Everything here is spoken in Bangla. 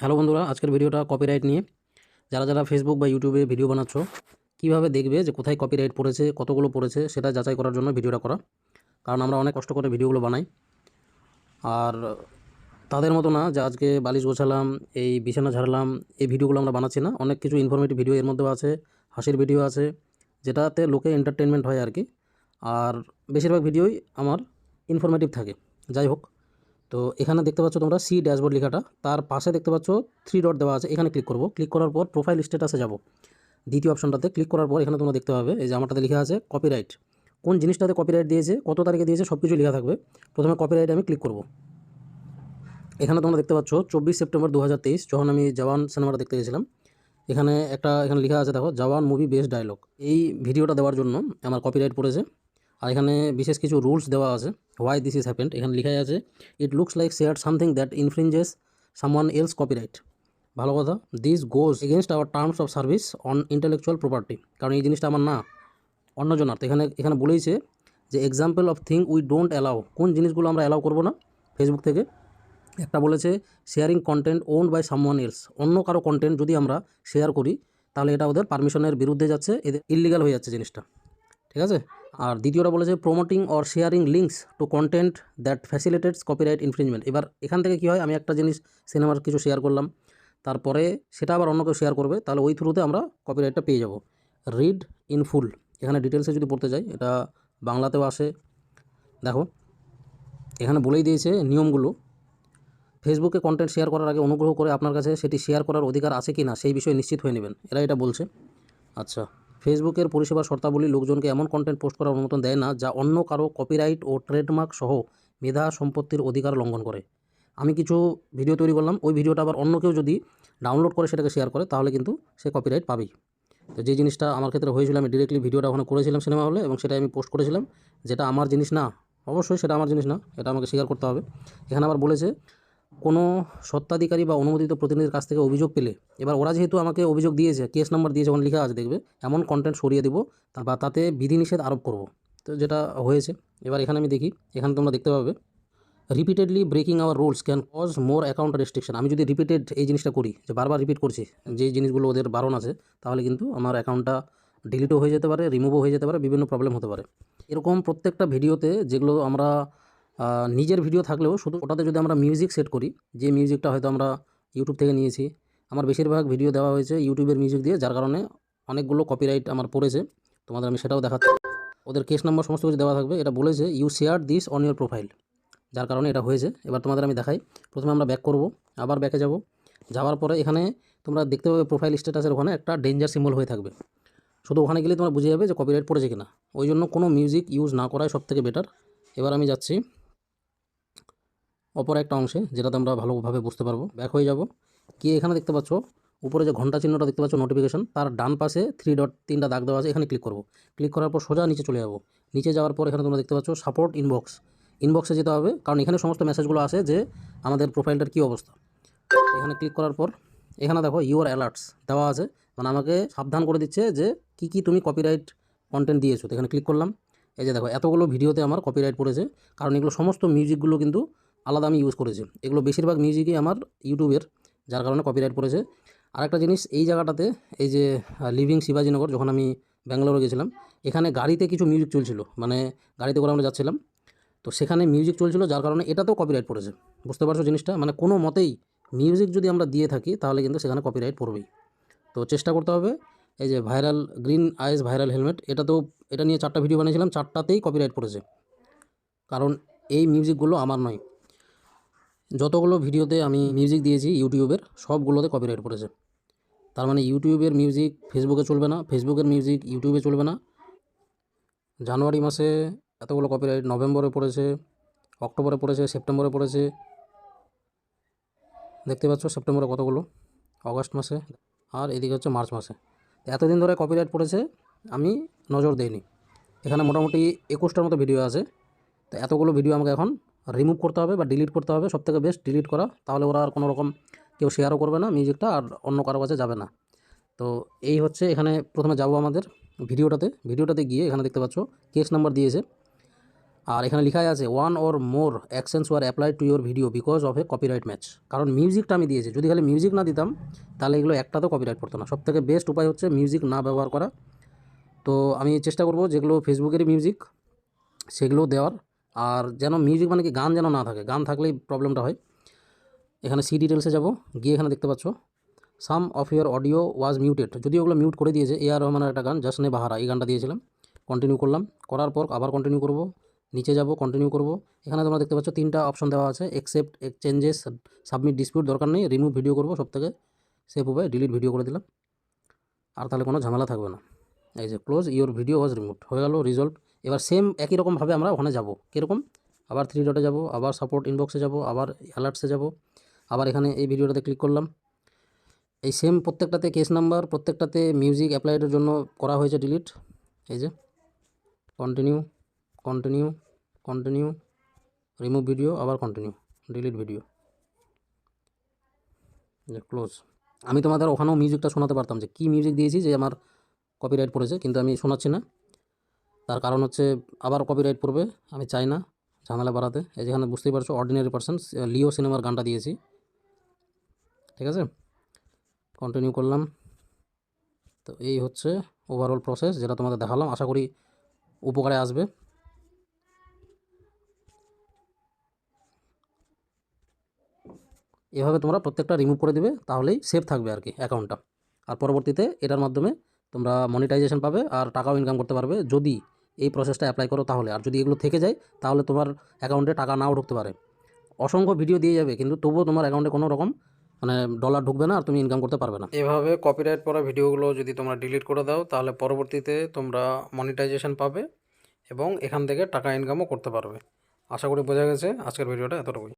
হ্যালো বন্ধুরা, আজকের ভিডিওটা কপিরাইট নিয়ে। যারা যারা ফেসবুক বা ইউটিউবে ভিডিও বানাচ্ছ, কীভাবে দেখবে যে কোথায় কপিরাইট পড়েছে, কতগুলো পড়েছে, সেটা যাচাই করার জন্য ভিডিওটা করা। কারণ আমরা অনেক কষ্ট করে ভিডিওগুলো বানাই। আর তাদের মতো না যে আজকে বালিশ গোছালাম, এই বিছানা ঝাড়লাম, এই ভিডিওগুলো আমরা বানাচ্ছি না। অনেক কিছু ইনফরমেটিভ ভিডিও এর মধ্যেও আছে, হাসির ভিডিও আছে, যেটাতে লোকে এন্টারটেনমেন্ট হয় আর কি। আর বেশিরভাগ ভিডিওই আমার ইনফরমেটিভ থাকে। যাই হোক তো এখানে দেখতে পাচ্ছ তোমরা সি ড্যাশবোর্ড লেখাটা। তার পাশে দেখতে পাচ্ছ থ্রি ডট দেওয়া আছে, এখানে ক্লিক করব। ক্লিক করার পর প্রোফাইল স্ট্যাটাসে যাব। দ্বিতীয় অপশনটাতে ক্লিক করার পর এখানে তোমরা দেখতে পাবে, এই যে আমারটাতে লেখা আছে কপিরাইট কোন জিনিসটাতে কপিরাইট দিয়েছে, কত তারিখে দিয়েছে সব কিছু লেখা থাকবে। প্রথমে কপিরাইট আমি ক্লিক করব। এখানে তোমরা দেখতে পাচ্ছ চব্বিশ সেপ্টেম্বর দু হাজার তেইশ, যখন আমি জওয়ান সিনেমাটা দেখতে গেছিলাম, এখানে একটা, এখানে লেখা আছে দেখো, জওয়ান মুভি বেস্ট ডায়লগ এই ভিডিওটা দেওয়ার জন্য আমার কপিরাইট পড়েছে। আর এখানে বিশেষ কিছু রুলস দেওয়া আছে হোয়াই দিস ইজ হ্যাপেন্ড এখানে লেখাই আছে it looks like share something that infringes someone else copyright ভালো কথা this goes against our terms of service on intellectual property কারণ এই জিনিসটা আমার না অন্যজনার এখানে এখানে বলেইছে যে example of thing we don't allow কোন জিনিসগুলো আমরা অ্যালাউ করব না ফেসবুক থেকে। একটা বলেছে sharing content owned by someone else অন্য কারও কন্টেন্ট যদি আমরা শেয়ার করি, তাহলে এটা ওদের পারমিশনের বিরুদ্ধে যাচ্ছে, এদের ইলিগাল হয়ে যাচ্ছে জিনিসটা। ঠিক আছে? আর দ্বিতীয়টা বলেছে promoting or sharing links to content that facilitates copyright infringement এবার এখান থেকে কী হয়? আমি একটা জিনিস সিনেমার কিছু শেয়ার করলাম। তারপরে সেটা আবার অন্য কেউ শেয়ার করবে, তাহলে ওই থ্রুতে আমরা কপিরাইটটা পেয়ে যাব। রিড ইন ফুল এখানে ডিটেলসে যদি পড়তে যাই, এটা বাংলাতেও আসে। দেখো, এখানে বলেই দিয়েছে নিয়মগুলো। ফেসবুকে কন্টেন্ট শেয়ার করার আগে অনুগ্রহ করে আপনার কাছে সেটি শেয়ার করার অধিকার আছে কি না সেই বিষয়ে নিশ্চিত হয়ে নেবেন। এরা এটা বলছে। আচ্ছা। ফেসবুকের পরিষেবার শর্তাবলী লোকজনকে এমন কন্টেন্ট পোস্ট করার অনুমোদন দেয় না, যা অন্য কারও কপিরাইট ও ট্রেডমার্ক সহ মেধা সম্পত্তির অধিকার লঙ্ঘন করে। আমি কিছু ভিডিও তৈরি করলাম, ওই ভিডিওটা আবার অন্য কেউ যদি ডাউনলোড করে, সেটাকে শেয়ার করে, তাহলে কিন্তু সে কপিরাইট পাবেই। তো যে জিনিসটা আমার ক্ষেত্রে হয়েছিল, আমি ডিরেক্টলি ভিডিওটা ওখানে করেছিলাম সিনেমা হলে এবং সেটা আমি পোস্ট করেছিলাম, যেটা আমার জিনিস না, অবশ্যই সেটা আমার জিনিস না, এটা আমাকে স্বীকার করতে হবে। এখানে আবার বলেছে কোনো সত্ত্বাধিকারী বা অনুমোদিত প্রতিনিধির কাছ থেকে অভিযোগ পেলে, এবার ওরা যেহেতু আমাকে অভিযোগ দিয়েছে কেস নাম্বার দিয়েছে ওখানে লেখা আছে দেখবে, এমন কন্টেন্ট সরিয়ে দেবো বা তাতে বিধিনিষেধ আরোপ করব। তো যেটা হয়েছে, এবার এখানে আমি দেখি, এখানে তোমরা দেখতে পাবে repeatedly breaking our rules can cause more account restriction আমি যদি রিপিটেড এই জিনিসটা করি, যে বারবার রিপিট করছি, যে জিনিসগুলো ওদের বারণ আছে, তাহলে কিন্তু আমার অ্যাকাউন্টটা ডিলিটও হয়ে যেতে পারে রিমুভও হয়ে যেতে পারে, বিভিন্ন প্রবলেম হতে পারে। এরকম প্রত্যেকটা ভিডিওতে যেগুলো আমরা নিজের ভিডিও থাকলেও শুধু ওটাতে যদি আমরা মিউজিক সেট করি, যে মিউজিকটা হয়তো আমরা ইউটিউব থেকে নিয়েছি, আমার বেশিরভাগ ভিডিও দেওয়া হয়েছে ইউটিউবের মিউজিক দিয়ে, যার কারণে অনেকগুলো কপিরাইট আমার পড়েছে। তোমাদের আমি সেটাও দেখাচ্ছি। ওদের কেস নাম্বার সমস্ত কিছু দেওয়া থাকবে। এটা বলেছে you share this on your profile যার কারণে এটা হয়েছে। এবার তোমাদের আমি দেখাই। প্রথমে আমরা ব্যাক করব, আবার ব্যাকে যাব। যাওয়ার পরে এখানে তোমরা দেখতে পাবে প্রোফাইল স্ট্যাটাসের ওখানে একটা ডেঞ্জার সিম্বল হয়ে থাকবে। শুধু ওখানে গেলে তোমরা বুঝে যাবে যে কপিরাইট পড়েছে কিনা। ওই জন্য কোনো মিউজিক ইউজ না করাই সব থেকে বেটার এবার আমি যাচ্ছি। অপর একটা অংশে, যেটাতে আমরা ভালোভাবে বুঝতে পারব। ব্যাক হয়ে যাব। কি এখানে দেখতে পাচ্ছ? উপরে যে ঘণ্টা চিহ্নটা দেখতে পাচ্ছ নোটিফিকেশন তার ডান পাশে থ্রি ডট তিনটা দাগ দেওয়া আছে, এখানে ক্লিক করব। ক্লিক করার পর সোজা নিচে চলে যাব। নিচে যাওয়ার পর এখানে তোমরা দেখতে পাচ্ছ সাপোর্ট ইনবক্স ইনবক্সে যেতে হবে, কারণ এখানে সমস্ত মেসেজগুলো আসে যে আমাদের প্রোফাইলটার কী অবস্থা। এখানে ক্লিক করার পর, এখানে দেখো ইউর অ্যালার্টস দেওয়া আছে। মানে আমাকে সাবধান করে দিচ্ছে যে কি কি তুমি কপিরাইট কন্টেন্ট দিয়েছ। তো এখানে ক্লিক করলাম। এই যে দেখো, এতগুলো ভিডিওতে আমার কপিরাইট পড়েছে। কারণ এগুলো সমস্ত মিউজিকগুলো কিন্তু আলাদা আমি ইউজ করেছি। এগুলো বেশিরভাগ মিউজিকই আমার ইউটিউবের, যার কারণে কপিরাইট পড়েছে। আরেকটা জিনিস, এই জায়গাটাতে, এই যে লিভিং শিবাজীনগর, যখন আমি ব্যাঙ্গালোরে গেছিলাম, এখানে গাড়িতে কিছু মিউজিক চলছিল। মানে গাড়িতে করে আমরা যাচ্ছিলাম। তো সেখানে মিউজিক চলছিল, যার কারণে এটাতেও কপিরাইট পড়েছে। বুঝতে পারছ জিনিসটা? মানে কোনো মতেই মিউজিক যদি আমরা দিয়ে থাকি, তাহলে কিন্তু সেখানে কপিরাইট পড়বেই। তো চেষ্টা করতে হবে, এই যে viral green eyes viral helmet এটা তো এটা নিয়ে চারটা ভিডিও বানিয়েছিলাম, চারটাতেই কপিরাইট পড়েছে। কারণ এই মিউজিকগুলো আমার নয়। যতগুলো ভিডিওতে আমি মিউজিক দিয়েছি ইউটিউবের, সবগুলোতে কপিরাইট পড়েছে। তার মানে ইউটিউবের মিউজিক ফেসবুকে চলবে না ফেসবুকের মিউজিক ইউটিউবে চলবে না। জানুয়ারি মাসে এতগুলো কপিরাইট নভেম্বরে পড়েছে, অক্টোবরে পড়েছে, সেপ্টেম্বরে পড়েছে। দেখতে পাচ্ছ সেপ্টেম্বরে কতগুলো? অগস্ট মাসে আর এদিকে হচ্ছে মার্চ মাসে। এতদিন ধরে কপিরাইট পড়েছে, আমি নজর দেইনি। এখানে মোটামুটি একুশটার মতো ভিডিও আছে। তো এতগুলো ভিডিও আমাকে এখন রিমুভ করতে হবে বা ডিলিট করতে হবে, সবথেকে বেস্ট ডিলিট করা। তাহলে ওরা আর কোনো রকম কেউ শেয়ারও করবে না মিউজিকটা আর অন্য কারও কাছে যাবে না। তো এই হচ্ছে এখানে প্রথমে যাব আমাদের ভিডিওটাতে। ভিডিওটাতে গিয়ে এখানে দেখতে পাচ্ছ কেস নাম্বার দিয়েছে। আর এখানে লেখাই আছে one or more actions were applied to your video because of a copyright match কারণ মিউজিকটা আমি দিয়েছি, যদি খালি মিউজিক না দিতাম, তাহলে এগুলো একটাতেও কপিরাইট পড়তো না। সবথেকে বেস্ট উপায় হচ্ছে মিউজিক না ব্যবহার করা। তো আমি চেষ্টা করব যেগুলো ফেসবুকেরই মিউজিক সেগুলো দেওয়ার। আর যেন মিউজিক মানে কি, গান যেন না থাকে, গান থাকলেই প্রবলেমটা হয়। এখানে সি ডিটেলসে যাব, গিয়ে এখানে দেখতে পাচ্ছ। Some of your audio was muted যদিও ওগুলো মিউট করে দিয়েছে এ আর রহমানের একটা গান জাসনে বাহারা, এই গানটা দিয়েছিলাম। কন্টিনিউ করলাম, করার পর আবার কন্টিনিউ করব, নিচে যাব কন্টিনিউ করব। এখানে তোমরা দেখতে পাচ্ছ তিনটা অপশন দেওয়া আছে একসেপ্ট চেঞ্জেস সাবমিট ডিসপিউট দরকার নেই রিমুভ ভিডিও করব সব থেকে সেভ উপায় ডিলিট ভিডিও করে দিলাম। আর তাহলে কোনো ঝামেলা থাকবে না। এই যে close your video was remove হয়ে গেল রিজল্ট এবার সেম একই রকমভাবে আমরা ওখানে যাব। কীরকম? আবার থ্রি ডটে যাব, আবার সাপোর্ট ইনবক্সে যাব, আবার অ্যালার্টসে যাব, আবার এখানে এই ভিডিওটাতে ক্লিক করলাম। এই সেম প্রত্যেকটাতে কেস নাম্বার প্রত্যেকটাতে মিউজিক অ্যাপ্লাইডের জন্য করা হয়েছে ডিলিট এই যে continue continue continue remove video আবার কন্টিনিউ ডিলিট ভিডিও ক্লোজ আমি তোমাদের ওখানেও মিউজিকটা শোনাতে পারতাম যে কী মিউজিক দিয়েছি যে আমার কপিরাইট পড়েছে, কিন্তু আমি শোনাচ্ছি না। তার কারণ হচ্ছে আবার কপিরাইট পড়বে, আমি চাই না ঝামেলা বাড়াতে। এই যেখানে বুঝতেই পারছ অর্ডিনারি পার্সন লিও সিনেমার গানটা দিয়েছি। ঠিক আছে? কন্টিনিউ করলাম। তো এই হচ্ছে ওভারঅল প্রসেস যেটা তোমাদের দেখালাম। আশা করি উপকারে আসবে। এভাবে তোমরা প্রত্যেকটা রিমুভ করে দেবে, তাহলেই সেভ থাকবে আর কি অ্যাকাউন্টটা আর পরবর্তীতে এটার মাধ্যমে তোমরা মনিটাইজেশন পাবে আর টাকাও ইনকাম করতে পারবে। যদি এই প্রসেসটা অ্যাপ্লাই করো তাহলে। আর যদি এগুলো থেকে যায়, তাহলে তোমার অ্যাকাউন্টে টাকা নাও ঢুকতে পারে। অসংখ্য ভিডিও দিয়ে যাবে, কিন্তু তবুও তোমার অ্যাকাউন্টে কোনো রকম মানে ডলার ঢুকবে না আর তুমি ইনকাম করতে পারবে না। এভাবে কপিরাইট পড়া ভিডিওগুলো যদি তোমরা ডিলিট করে দাও, তাহলে পরবর্তীতে তোমরা মনিটাইজেশন পাবে এবং এখান থেকে টাকা ইনকামও করতে পারবে। আশা করি বোঝা গেছে, আজকের ভিডিওটা এতটুকুই।